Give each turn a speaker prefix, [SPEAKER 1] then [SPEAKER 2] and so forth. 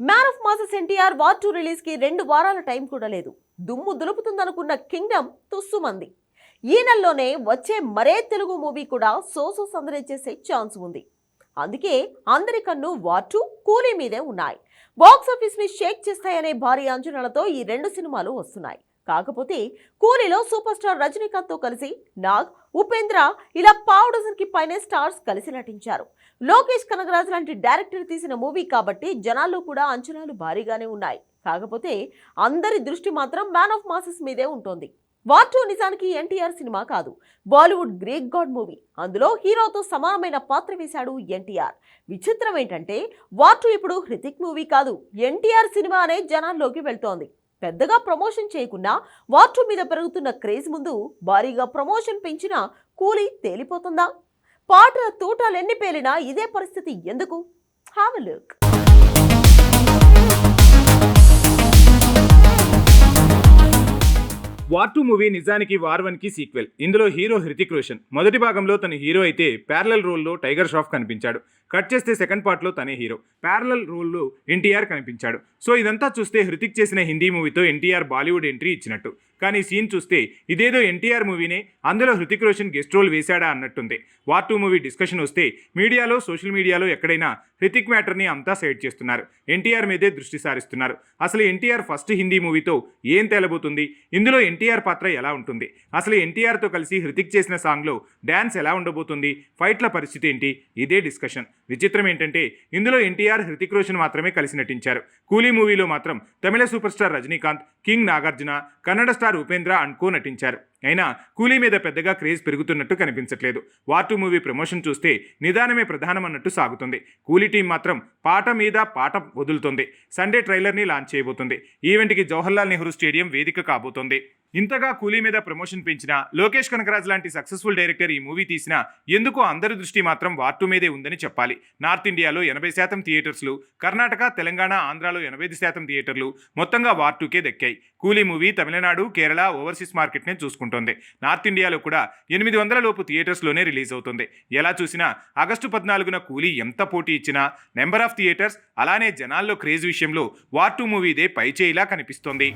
[SPEAKER 1] Man of masses NTR war two రిలీజ్కి రెండు వారాల టైం కూడా లేదు. దుమ్ము దులుపుతుందనుకున్న కింగ్డమ్ తుస్సుమంది. ఈ నెలలోనే వచ్చే మరే తెలుగు మూవీ కూడా సోసో సందడి చేసే ఛాన్స్ ఉంది. అందుకే అందరి కన్ను వార్ టూ కూలీ మీదే ఉన్నాయి. బాక్స్ షేక్ చేస్తాయనే భారీ అంచనాలతో ఈ రెండు సినిమాలు వస్తున్నాయి. కాకపోతే కూలీలో సూపర్ స్టార్ రజనీకాంత్తో కలిసి నాగ్ ఉపేంద్ర ఇలా పావు డజన్కి పైనే స్టార్స్ కలిసి నటించారు. లోకేష్ కనగరాజ్ లాంటి డైరెక్టర్ తీసిన మూవీ కాబట్టి జనాల్లో కూడా అంచనాలు భారీగానే ఉన్నాయి. కాకపోతే అందరి దృష్టి మాత్రం మ్యాన్ ఆఫ్ మాసెస్ మీదే ఉంటుంది. వార్ టూ నిజానికి ఎన్టీఆర్ సినిమా కాదు బాలీవుడ్ గ్రేక్ గాడ్ మూవీ. అందులో హీరోతో సమానమైన పాత్ర వేశాడు ఎన్టీఆర్. విచిత్రం ఏంటంటే వార్ టూ ఇప్పుడు హృతిక్ మూవీ కాదు ఎన్టీఆర్ సినిమా అనే జనాల్లోకి వెళ్తోంది. పెద్దగా ప్రమోషన్ చేయకుండా వార్ మీద పెరుగుతున్న క్రేజ్ ముందు భారీగా ప్రమోషన్ పెంచిన కూలీ తేలిపోతుందా? పాటల తూటాలు ఎన్ని పేలినా ఇదే పరిస్థితి ఎందుకు? Have look
[SPEAKER 2] war two movie నిజానికి వార్ వన్కి సీక్వెల్ ఇందులో హీరో హృతిక్ రోషన్. మొదటి భాగంలో తన హీరో అయితే ప్యారలల్ రోల్లో టైగర్ ష్రాఫ్ కనిపించాడు. కట్ చేస్తే సెకండ్ పార్ట్లో తనే హీరో ప్యారలల్ రోల్లో ఎన్టీఆర్ కనిపించాడు. సో ఇదంతా చూస్తే హృతిక్ చేసిన హిందీ మూవీతో ఎన్టీఆర్ బాలీవుడ్ ఎంట్రీ ఇచ్చినట్టు. కానీ సీన్ చూస్తే ఇదేదో ఎన్టీఆర్ మూవీనే అందులో హృతిక్ రోషన్ గెస్ట్ రోల్ వేశాడా అన్నట్టుంది. వార్ టూ మూవీ డిస్కషన్ వస్తే మీడియాలో సోషల్ మీడియాలో ఎక్కడైనా హృతిక్ మ్యాటర్ని అంతా సైడ్ చేస్తున్నారు. ఎన్టీఆర్ మీదే దృష్టి సారిస్తున్నారు. అసలు ఎన్టీఆర్ ఫస్ట్ హిందీ మూవీతో ఏం తేలబోతుంది? ఇందులో ఎన్టీఆర్ పాత్ర ఎలా ఉంటుంది? అసలు ఎన్టీఆర్తో కలిసి హృతిక్ చేసిన సాంగ్లో డ్యాన్స్ ఎలా ఉండబోతుంది? ఫైట్ల పరిస్థితి ఏంటి? ఇదే డిస్కషన్. విచిత్రం ఏంటంటే ఇందులో ఎన్టీఆర్ హృతిక్ రోషన్ మాత్రమే కలిసి నటించారు. కూలీ మూవీలో మాత్రం తమిళ superstar Rajinikanth king Nagarjuna Kannada star Upendra and co నటించారు. అయినా కూలీ మీద పెద్దగా క్రేజ్ పెరుగుతున్నట్టు కనిపించట్లేదు. వార్ టూ మూవీ ప్రమోషన్ చూస్తే నిదానమే ప్రధానమన్నట్టు సాగుతుంది. కూలీ టీం మాత్రం పాట మీద పాట వదులుతుంది. సండే ట్రైలర్ని లాంచ్ చేయబోతుంది. ఈవెంట్కి జవహర్లాల్ నెహ్రూ స్టేడియం వేదిక కాబోతోంది. ఇంతగా కూలీ మీద ప్రమోషన్ పెంచిన లోకేష్ కనకరాజ్ లాంటి సక్సెస్ఫుల్ డైరెక్టర్ ఈ మూవీ తీసినా ఎందుకో అందరి దృష్టి మాత్రం వార్ టూ మీదే ఉందని చెప్పాలి. నార్త్ ఇండియాలో ఎనభై శాతం థియేటర్స్లు కర్ణాటక తెలంగాణ ఆంధ్రాలో ఎనభై శాతం థియేటర్లు మొత్తంగా వార్ టూకే దక్కాయి. కూలీ మూవీ తమిళనాడు కేరళ ఓవర్సీస్ మార్కెట్నే చేసుకుంటోంది. నార్త్ ఇండియాలో కూడా ఎనిమిది వందల లోపు థియేటర్స్లోనే రిలీజ్ అవుతుంది. ఎలా చూసినా ఆగస్టు పద్నాలుగున కూలీ ఎంత పోటీ ఇచ్చినా నెంబర్ ఆఫ్ థియేటర్స్ అలానే జనాల్లో క్రేజ్ విషయంలో వార్ టూ మూవీదే పైచేయిలా కనిపిస్తోంది.